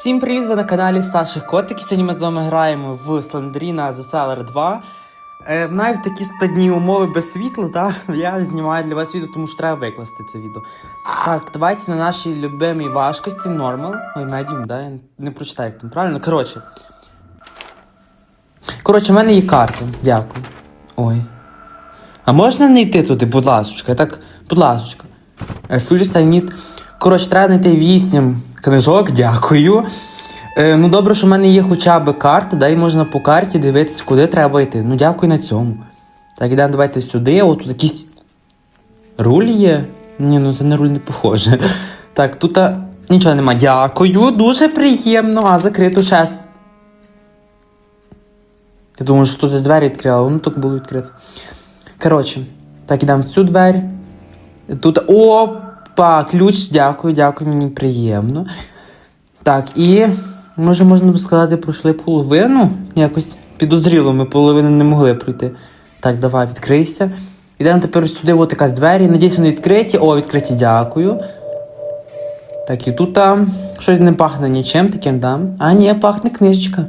Всім привіт! Ви на каналі Саші Котики. Сьогодні ми з вами граємо в Слендеріна The Seller 2. Е, навіть в такі складні умови без світла, да? я знімаю для вас відео, тому що треба викласти це відео. Так, давайте на нашій любимій важкості нормал. Ой, медіум, да? Я не прочитаю, там правильно. Коротше. Коротше, в мене є карти. Дякую. Ой. А можна не йти туди, будь ласочка? Я так, будь ласочка. Е, First I need... Коротше, треба знайти 8 книжок, дякую. Е, ну добре, що в мене є хоча б карта, да, і можна по карті дивитися, куди треба йти. Ну дякую на цьому. Так, ідемо давайте сюди. О, тут якийсь руль є. Ні, ну це на руль не похоже. Так, тут а, нічого нема. Дякую, дуже приємно. А, закрито шест. Я думаю, що тут двері відкрила, воно так було відкрито. Коротше, так, ідемо в цю двері. Тут. Опа! Ключ, дякую, дякую, мені приємно. Так, і. Може, можна б сказати, пройшли половину. Якось підозріло, ми половину не могли пройти. Так, давай, відкрийся. Ідемо тепер сюди, от якась двері. Надіюсь, вони відкриті. О, відкриті, дякую. Так, і тут там щось не пахне нічим таким, да? А, ні, пахне книжечка.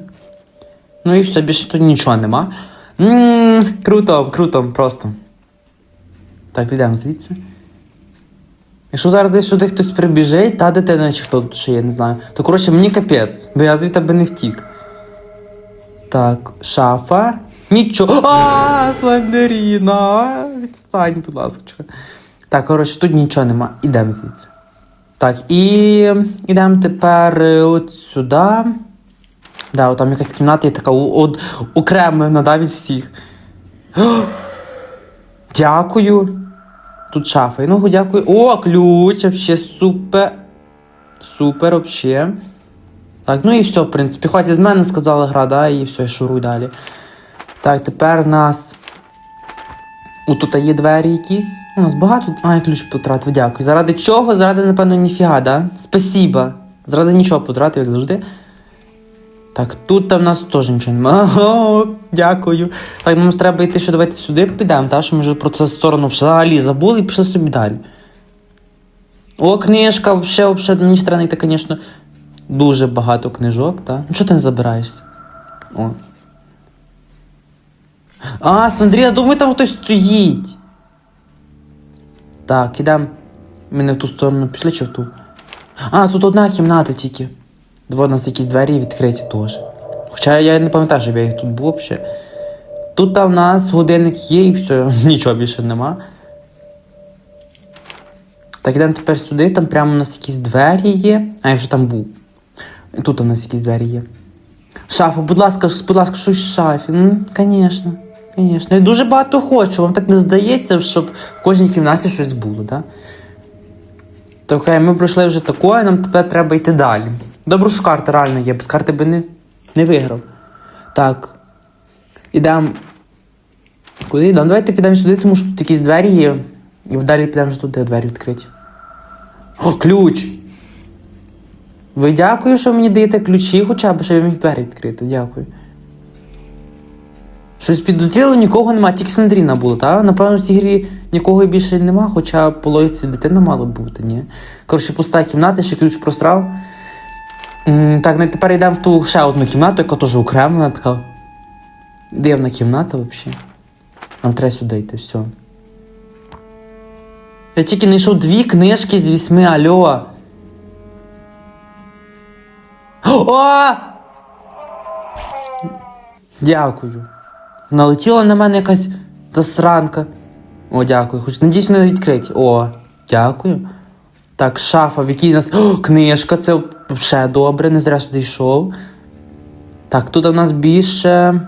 Ну і все, більше тут нічого нема. Ммм, круто, круто, просто. Так, йдемо звідси. Якщо зараз десь сюди хтось прибіжить, та дитина чи хто тут ще є, не знаю. То коротше мені капець, бо я звідти би не втік. Так, шафа. Нічого. А, слендеріна. Відстань, будь ласка. Так, коротше, тут нічого нема. Ідемо звідси. Так, і ідемо тепер е, от сюди. Да, от там якась кімната є така от, окремлена, да, від всіх. Дякую. Тут шафа. Ну, дякую. О, ключ, вообще супер. Супер, вообще. Так, ну і все, в принципі. Хватить з мене сказала гра, да, і все, шуруй далі. Так, тепер в нас. О, тут є двері якісь. У нас багато. А, я ключ потратив, дякую. Заради чого? Заради, напевно, ніфіга, да? Спасіба. Заради нічого потратив, як завжди. Так, тут там в нас теж нічого немає. Ого, дякую. Так, нам треба йти, що давайте сюди підемо, так? Що ми вже про цю сторону взагалі забули і пішли собі далі. О, книжка, взагалі, взагалі, мені треба знайти, звісно, дуже багато книжок, так? Ну чого ти не забираєшся? О. А, Сандрія, думаю, там хтось стоїть. Так, ідемо. Ми не в ту сторону пішли чи в ту? А, тут одна кімната тільки. Два у нас якісь двері відкриті теж. Хоча я не пам'ятаю, щоб я їх тут був ще. Тут в нас годинник є і все, нічого більше нема. Так, ідемо тепер сюди, там прямо у нас якісь двері є. А я вже там був. І тут у нас якісь двері є. Шафа, будь ласка, будь ласка, щось в шафі. Ну, звісно. Звісно. Я дуже багато хочу. Вам так не здається, щоб в кожній кімнаті щось було, так? Да? То хай ми пройшли вже такое, нам тепер треба йти далі. Добре, що карта реально є, без карти би не, не виграв. Так. Ідемо. Куди йдемо? Давайте підемо сюди, тому що тут якісь двері є. І далі підемо вже туди двері відкриті. О, ключ! Ви дякую, що мені даєте ключі, хоча б, щоб я міг двері відкрити. Дякую. Щось підозріло, нікого нема, тільки Сандріна була, так? Напевно, в цій грі нікого більше нема, хоча по логіці дитина мала бути, ні. Коротше, пуста кімната, ще ключ просрав. Так, ну і тепер йдемо в ту ще одну кімнату, яка теж окремлена, така дивна кімната взагалі. Нам треба сюди йти, все. Я тільки знайшов дві книжки з вісьми, альо. О! Дякую. Налетіла на мене якась засранка. О, дякую. Хоч надіюсь, не відкриті. О, дякую. Так, шафа, в якій нас. О, книжка, це ще добре, не зря сюди йшов. Так, тут у нас більше.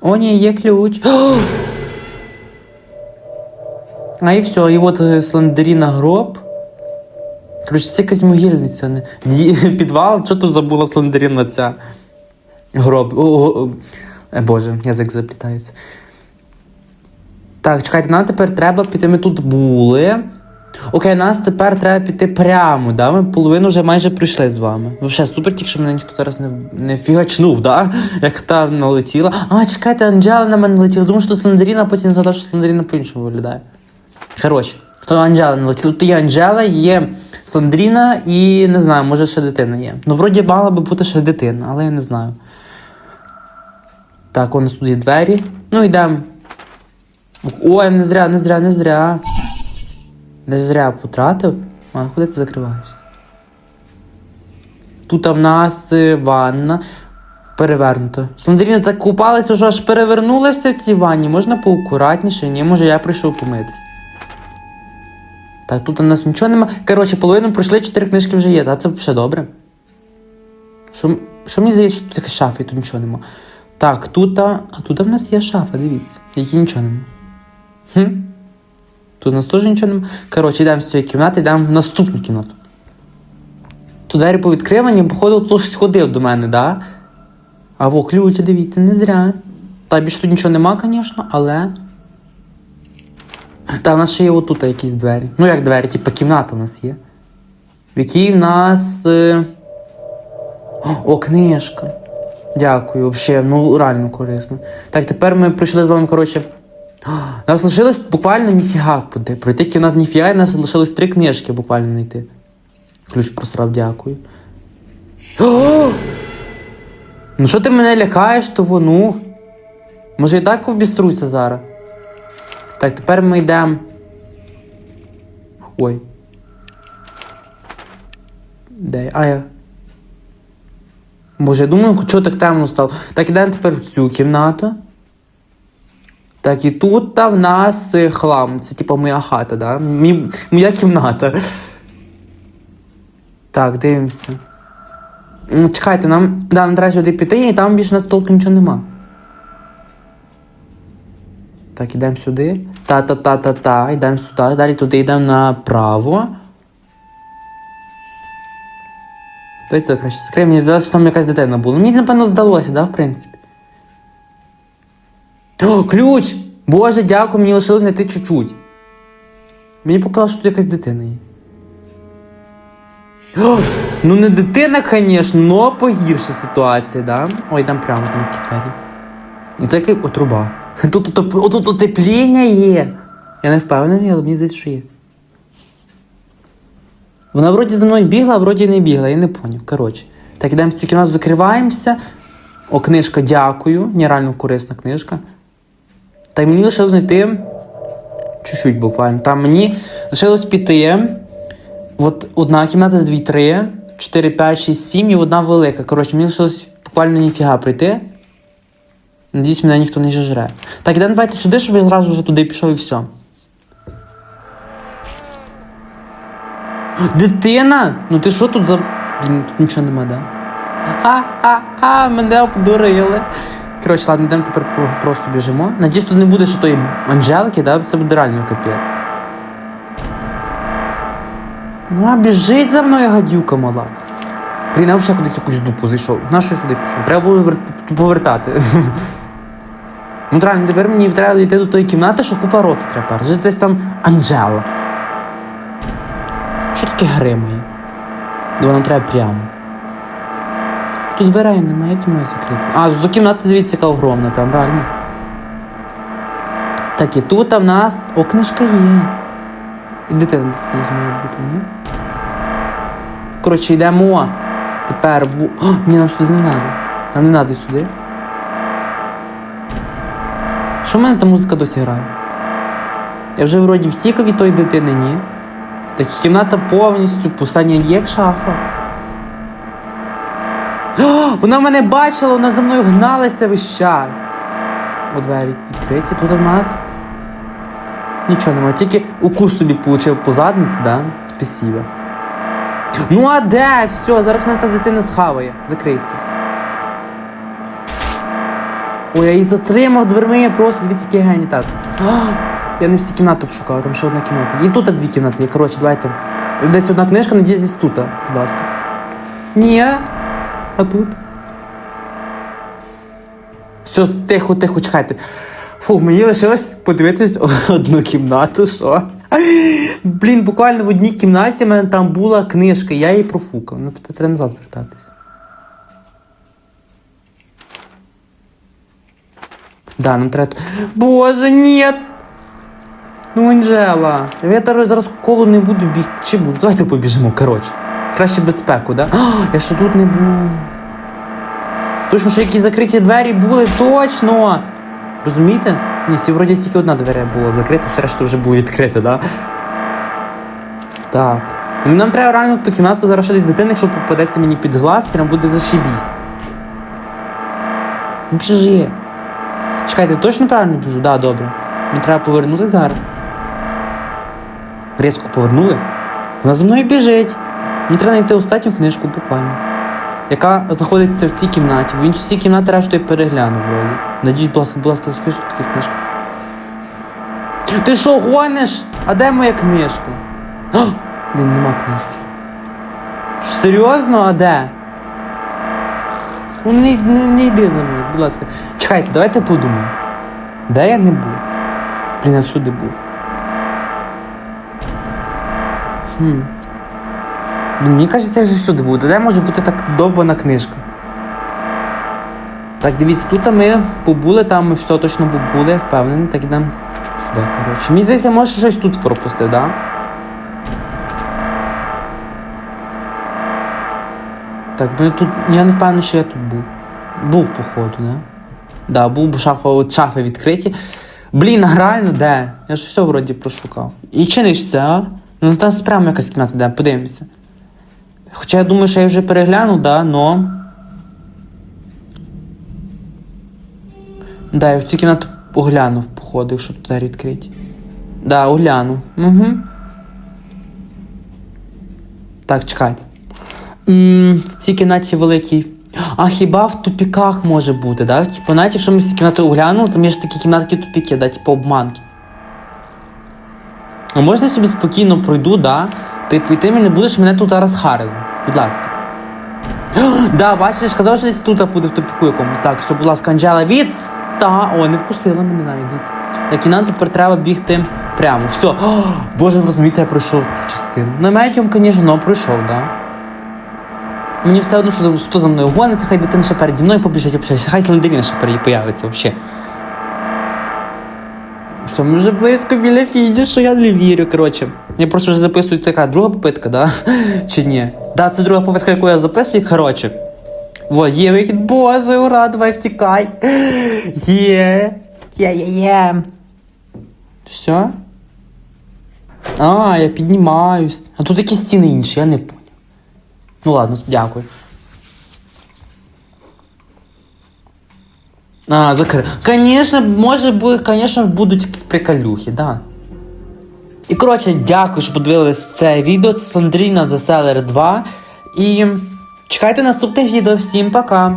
О, ні, є ключ. О! А і все, і от е, слендеріна гроб. Коротше, це якась могильниця. Не... Підвал, що тут забула слендеріна ця гроб. О, о, о. Е, Боже, язик заплітається. Так, чекайте, нам тепер треба піти. Ми тут були. Окей, нас тепер треба піти прямо, да? Ми половину вже майже пройшли з вами. Взагалі, супер, тільки що мене ніхто зараз не, не фігачнув, да? Як та налетіла. А, чекайте, Анджела на мене налетіла. Думаю, що Слендеріна, потім згадав, що Слендеріна по-іншому виглядає. Коротше, Хто Анджела не летіла? Тут є Анджела, є Сандріна і не знаю, може ще дитина є. Ну, вроді мала би бути ще дитина, але я не знаю. Так, у нас тут є двері. Ну, йдемо. Ой, не зря, не зря, не зря. Не зря потратив. А куди ти закриваєшся? Тут в нас е, ванна перевернута. Сандріна так купалася, що аж перевернулася в цій ванні. Можна поакуратніше? Ні, може я прийшов помитись. Так, тут у нас нічого нема. Коротше, половину пройшли, чотири книжки вже є, та це ще добре. Що, що мені здається, що тут шафа і тут нічого нема. Так, тут, а тут в нас є шафа, дивіться, які нічого нема. Хм. Тут у нас теж нічого нема. Коротше, йдемо з цієї кімнати, йдемо в наступну кімнату. Тут двері повідкривані, походу, хтось сходив до мене, да? А во ключ, дивіться, не зря. Та більше тут нічого нема, звісно, але. Та в нас ще є отут якісь двері. Ну як двері, типу кімната в нас є. В якій в нас. Е... О, книжка. Дякую, взагалі, ну реально корисно. Так, тепер ми прийшли з вами, коротше. Нас лишилось буквально ніфіга. Пройти кімнат ніфіга, і нас лишилось три книжки буквально знайти. Ключ просрав, дякую. Ну що ти мене лякаєш, то ну. Може і так обіструся зараз. Так, тепер ми йдемо. Ой. Де? А я. Боже, я думаю, чого так темно стало. Так, ідемо тепер в цю кімнату. Так, і тут в нас е, хлам. Це типу моя хата, да? Мі... Моя кімната. Так, дивимося. Чекайте, нам, да, нам треба сюди піти, і там більше на столку нічого нема. Так, ідемо сюди. Та-та-та-та-та, йдемо сюди. Далі туди йдемо направо. Давайте краще закриємо. Мені здалося, що там якась дитина була. Мені, напевно, здалося, да, в принципі. О, ключ! Боже, дякую, мені лишилось знайти чуть-чуть. Мені показалось, що тут якась дитина є. О, ну не дитина, звісно, но погірша ситуація, да? Ой, там прямо там двері. Ну це як отруба. Тут, тут, тут, тут утепління є. Я не впевнений, але мені здається, що є. Вона вроді за мною бігла, а вроді не бігла, я не поняв. Коротше. Так, ідемо в цю кімнату, закриваємося. О, книжка, дякую. Нереально корисна книжка. Та й мені лишилось знайти. Чуть-чуть буквально. Там мені лишилось піти. От одна кімната, дві, три, чотири, п'ять, шість, сім і одна велика. Коротше, мені лишилось буквально ніфіга прийти. Надіюсь, мене ніхто не жре. Так, ідемо давайте сюди, щоб я зразу вже туди пішов і все. Дитина! Ну ти що тут за. Тут нічого нема, да? А-а-а, мене обдурили. Коротше, ладно, йдемо тепер просто біжимо. Надіюсь, тут не буде ще тої Анжелки, да? Це буде реально капець. Ну, а біжить за мною гадюка мала. Блін, я взагалі кудись якусь дупу зайшов. На що я сюди пішов? Треба було вер- повертати. Ну, реально, тепер мені треба йти до тої кімнати, що купа років треба пережити. Десь там Анжела. Що таке гримає? До нам треба прямо. Тут дверей немає, як я маю закрити. А, до кімнати, дивіться, яка огромна, прям реально. Так, і тут в нас. О, книжка є. І дитина десь має бути, ні? Коротше, йдемо. Тепер в. О, ні, нам сюди не треба. Нам не треба сюди. Що в мене та музика досі грає? Я вже вроді втік від тої дитини, ні. Так кімната повністю пуста, ні, як шафа. Вона мене бачила, вона за мною гналася весь час. О, двері відкриті тут у нас. Нічого немає, тільки укус собі получив по задниці, да? Спасибо. Ну а де? Все, зараз мене та дитина схаває. Закрийся. Ой, я її затримав дверми, просто дивіться, який гені так. Я не всі кімнати обшукав, там ще одна кімната. І тут дві кімнати є. Коротше, давайте. Десь одна книжка, надіюсь, десь тут, будь ласка. Ні. А тут. Все, тихо, тихо, чекайте. Фух, мені лишилось подивитись одну кімнату, що? Блін, буквально в одній кімнаті в мене там була книжка, я її профукав. Ну, тепер треба назад вертатись. Да, нам треба. Боже, ні! Ну, Анжела. Я зараз коло не буду бігти. Чи буду? Давайте побіжимо, коротше. Краще безпеку, да? А, я ще тут не був. Точно, що якісь закриті двері були, точно! Розумієте? Ні, всі вроді тільки одна двері була закрита, все решта вже було відкрите, да? Так. Ну, нам треба реально ту кімнату зараз ще десь дитина, якщо попадеться мені під глаз, прям буде зашибісь. Біжи. Чекайте, точно правильно біжу? Да, добре. Мені треба повернути зараз. Різко повернули. Вона за мною біжить. Мені треба знайти останню книжку буквально. Яка знаходиться в цій кімнаті. Всі кімнати решту я переглянув вроді. Надіюсь, будь ласка, будь ласка, що таке книжка. Ти що, гониш? А де моя книжка? А, блін, нема книжки. Що, серйозно, а де? Ну не, не, не йди за мною, будь ласка. Чекайте, давайте подумаємо. Де я не був? Блін, я всюди був. Хм. Ну, мені кажеться, я ж всюди був. Де може бути так довбана книжка? Так, дивіться, тут ми побули, там ми все точно побули, я впевнений. Так ідемо сюди, коротше. Мені здається, може щось тут пропустив? Да? Так, я тут. Я не впевнений, що я тут був. Був, походу, да? Да, був, бо шафа, от шафи відкриті. Блін, а реально де? Я ж все вроді прошукав. І чи не все, а? Ну там прямо якась кімната де, подивимося. Хоча я думаю, що я вже переглянув, да, но. Да, я в цю кімнату оглянув, походу, якщо двері відкриті. Да, оглянув. Угу. Так, чекайте. В цій кімнаті великій. А хіба в тупіках може бути, да? Типу, навіть якщо ми всі кімнати оглянули, то є ж такі кімнатки тупіки, да, типу обманки. А можна я собі спокійно пройду, да? Типу, і ти не будеш мене тут зараз харили. Будь ласка. да, бачиш, казав, що десь тут буде в тупіку якомусь. Так, все, будь ласка, Анджела, відста. О, не вкусила мене навіть. Так, і нам тепер треба бігти прямо. Все. О, Боже, розумієте, я пройшов цю частину. На медіум, звісно, но пройшов, да. Мені все одно, що хто за мною гониться, хай дитина ще переді мною побіжить, взагалі. Хай Слендеріна ще переді появиться взагалі. Все, ми вже близько біля фінішу, я не вірю, коротше. Я просто вже записую така друга попитка, да? Чи ні? Да, це друга попитка, яку я записую, коротше. Во, є вихід, боже, ура, давай втікай. Є. Є, є, є. Все? А, я піднімаюсь. А тут якісь стіни інші, я не поняв. Ну ладно, дякую. А, закрив. Конечно, може конечно, будуть якісь приколюхи, да. І коротше, дякую, що подивились це відео. Це Сландріна за Селер 2. І чекайте наступних відео. Всім пока!